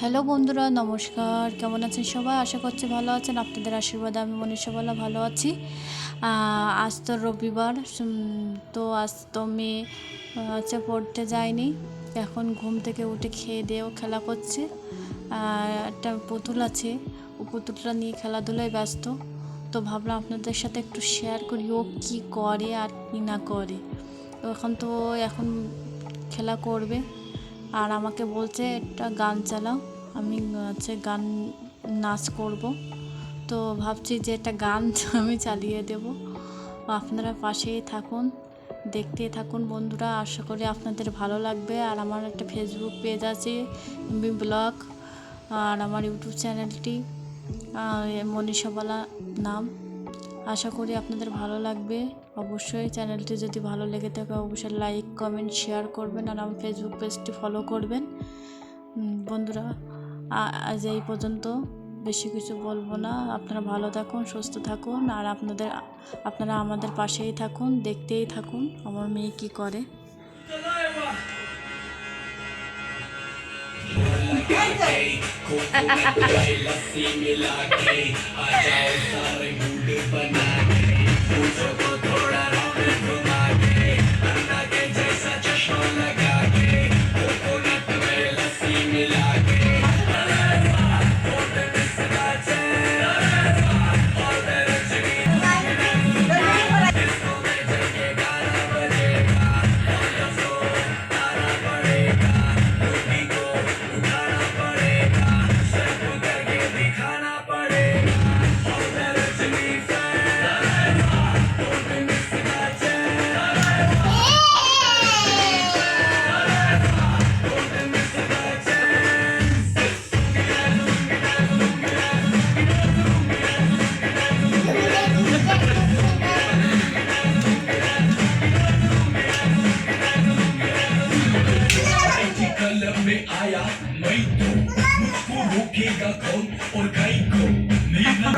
Hello বন্ধুরা, নমস্কার। কেমন আছেন সবাই? আশা করছি ভালো আছেন। আপনাদের আশীর্বাদে আমি মনীষাবালা ভালো আছি। আজ তো রবিবার তো আজ তো মেয়ে হচ্ছে পড়তে যায়নি এখন ঘুম থেকে উঠে খেয়ে দিয়েও খেলা করছে। আর একটা পুতুল আছে। ও পুতুলটা নিয়ে খেলাধুলায় ব্যস্ত। তো ভাবলাম আপনাদের সাথে একটু শেয়ার করি। ও কী করে আর কী না করে। তো এখন তো এখন খেলা করবে। আর আমাকে বলছে, একটা গান চালাও, আমি, হচ্ছে গান নাচ করব। তো ভাবছি যে একটা গান আমি চালিয়ে দেব। আপনারা পাশেই থাকুন, দেখতেই থাকুন বন্ধুরা। আশা করি আপনাদের ভালো লাগবে। আর আমার একটা ফেসবুক পেজ আছে, এমবি ব্লগ, আর আমার ইউটিউব চ্যানেলটি মনীষাবালা নাম। আশা করি আপনাদের ভালো লাগবে অবশ্যই চ্যানেলটি যদি ভালো লেগে থাকে অবশ্যই লাইক কমেন্ট শেয়ার করবেন আর আমার ফেসবুক পেজটি ফলো করবেন উম, বন্ধুরা আ- আজ এই পর্যন্ত বেশি কিছু বলবো না আপনারা ভালো থাকুন সুস্থ থাকুন আর আপনাদের আপনারা আমাদের পাশেই থাকুন দেখতেই থাকুন আমার মেয়ে কি করে कलम में आया मैं तो मुझको रोकेगा कौन और गाय को मेरा